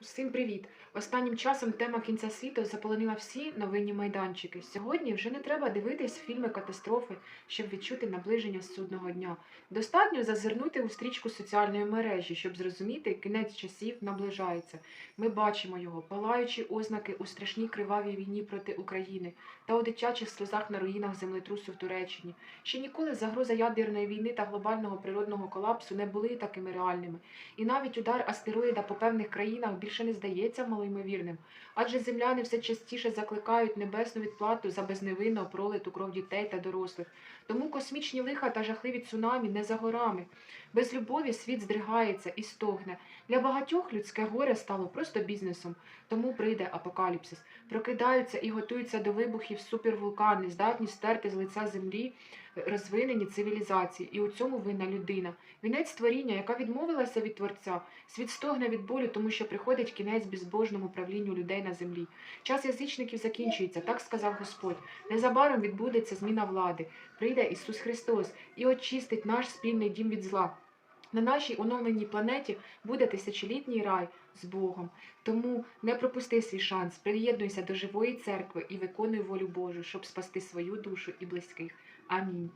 Всім привіт! Останнім часом тема кінця світу заполонила всі новинні майданчики. Сьогодні вже не треба дивитись фільми катастрофи, щоб відчути наближення судного дня. Достатньо зазирнути у стрічку соціальної мережі, щоб зрозуміти, кінець часів наближається. Ми бачимо його, палаючі ознаки у страшній кривавій війні проти України та у дитячих сльозах на руїнах землетрусу в Туреччині. Ще ніколи загроза ядерної війни та глобального природного колапсу не були такими реальними. І навіть удар астероїда по певних країнах більше не здається малоймовірним, адже земляни все частіше закликають небесну відплату за безневинно пролиту кров дітей та дорослих. Тому космічні лиха та жахливі цунамі не за горами. Без любові світ здригається і стогне. Для багатьох людське горе стало просто бізнесом, тому прийде апокаліпсис. Прокидаються і готуються до вибухів супервулкани, здатні стерти з лиця землі розвинені цивілізації, і у цьому винна людина. Вінець творіння, яка відмовилася від Творця, світ стогне від болю, тому що приходить кінець безбожному правлінню людей на землі. Час язичників закінчується, так сказав Господь. Незабаром відбудеться зміна влади. Прийде Ісус Христос і очистить наш спільний дім від зла. На нашій оновленій планеті буде тисячолітній рай з Богом. Тому не пропусти свій шанс, приєднуйся до живої церкви і виконуй волю Божу, щоб спасти свою душу і близьких. Амінь.